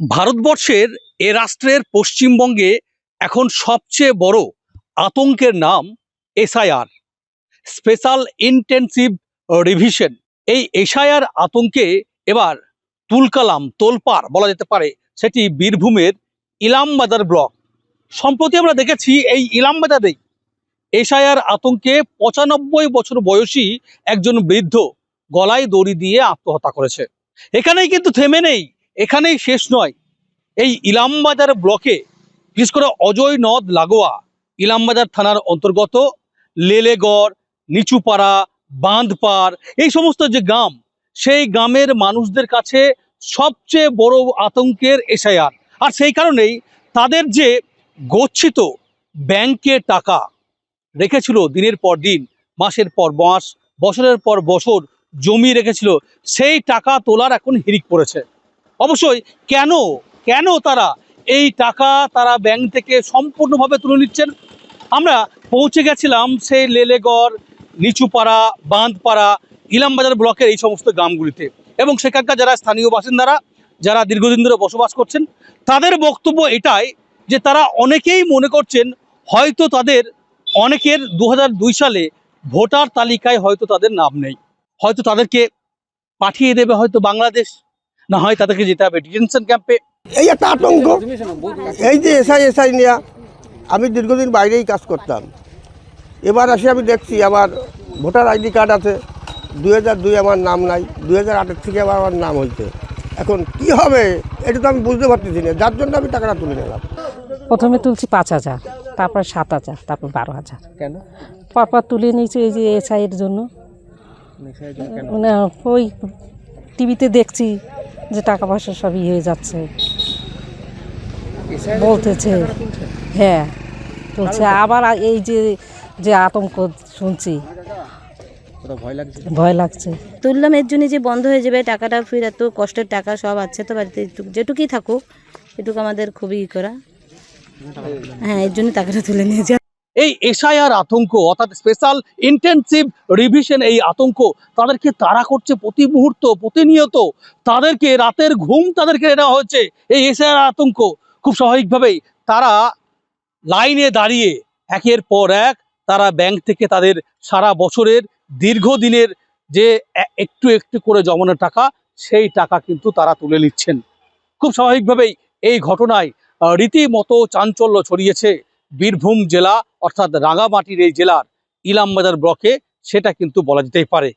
ভারতবর্ষের এ রাষ্ট্রের পশ্চিমবঙ্গে এখন সবচেয়ে বড় আতঙ্কের নাম এসআইআর, স্পেশাল ইন্টেনসিভ রিভিশন। এই এসআইআর আতঙ্কে এবার তুলকালাম, তোলপাড় বলা যেতে পারে, সেটি বীরভূমের ইলামবাজার ব্লক। সম্প্রতি আমরা দেখেছি এই ইলামবাজারেই এসআইআর আতঙ্কে পঁচানব্বই বছর বয়সী একজন বৃদ্ধ গলায় দড়ি দিয়ে আত্মহত্যা করেছে। এখানেই কিন্তু থেমে নেই এখানেই শেষ নয়। এই ইলামবাজার ব্লকে বিশেষ করে অজয় নদ লাগোয়া ইলামবাজার থানার অন্তর্গত লেলেগড়, নিচুপাড়া, বাঁধপাড় এই সমস্ত যে গ্রাম, সেই গ্রামের মানুষদের কাছে সবচেয়ে বড় আতঙ্কের এসআইআর। আর সেই কারণেই তাদের যে গচ্ছিত ব্যাংকে টাকা রেখেছিল দিনের পর দিন, মাসের পর মাস, বছরের পর বছর জমি রেখেছিল, সেই টাকা তোলার এখন হিরিক পড়েছে। অবশ্যই, কেন কেন তারা এই টাকা তারা ব্যাংক থেকে সম্পূর্ণভাবে তুলে নিচ্ছেন? আমরা পৌঁছে গেছিলাম সেই লেলেগড়, নিচুপাড়া, বাঁধপাড়া, ইলামবাজার ব্লকের এই সমস্ত গ্রামগুলিতে। এবং সেখানকার যারা স্থানীয় বাসিন্দারা, যারা দীর্ঘদিন ধরে বসবাস করছেন, তাদের বক্তব্য এটাই যে তারা অনেকেই মনে করছেন হয়তো তাদের অনেকের দু হাজার দুই সালে ভোটার তালিকায় হয়তো তাদের নাম নেই। হয়তো তাদেরকে পাঠিয়ে দেবে হয়তো বাংলাদেশ। না হয় তাদেরকে যেতে হবে। ডিটেনশন ক্যাম্পে এই একটা আতঙ্ক। এই যে এসআই এসআই নেওয়া আমি দীর্ঘদিন বাইরেই কাজ করতাম। এবার আসে আমি দেখছি আমার ভোটার আইডি কার্ড আছে। দুই হাজার দুই আমার নাম নাই। দুই হাজার আটের থেকে আবার আমার নাম হয়েছে। এখন কি হবে? এটা তো আমি বুঝতে পারতেছি না। যার জন্য আমি টাকাটা তুলে নিলাম। প্রথমে তুলছি পাঁচ হাজার তারপর সাত হাজার তারপর বারো হাজার। কেন? পরপর তুলে নিয়েছি এই যে এসআইয়ের জন্য। মানে ওই টিভিতে দেখছি। যে টাকা পয়সা সব ইয়ে হয়ে যাচ্ছে। বলতেছে হ্যাঁ তুলছে আবার এই যে যে আতঙ্ক শুনছি। ভয় লাগছে। তুললাম, এর জন্য যে বন্ধ হয়ে যাবে, টাকাটা ফির এত কষ্টের টাকা সব আছে তো বাড়িতে যেটুকুই থাকুক, এটুকু আমাদের খুবই করা। হ্যাঁ এর জন্য টাকাটা তুলে নিয়ে যা এই এসআইআর আতঙ্ক, অর্থাৎ স্পেশাল ইন্টেনসিভ রিভিশন এই আতঙ্ক, তাদেরকে তাড়া করছে প্রতি মুহূর্ত, প্রতিনিয়ত। তাদেরকে রাতের ঘুম তাদেরকে নেওয়া হয়েছে এই এসআইআর আতঙ্ক। খুব স্বাভাবিকভাবেই তারা লাইনে দাঁড়িয়ে একের পর এক তারা ব্যাংক থেকে তাদের সারা বছরের দীর্ঘদিনের যে একটু একটু করে জমানো টাকা, সেই টাকা কিন্তু তারা তুলে নিচ্ছেন। খুব স্বাভাবিকভাবেই এই ঘটনায় রীতিমতো চাঞ্চল্য ছড়িয়েছে। বীরভূম জেলা অর্থাৎ রাঙামাটির এই জেলার ইলামবাজার ব্লকে সেটা কিন্তু বলা যেতেই পারে।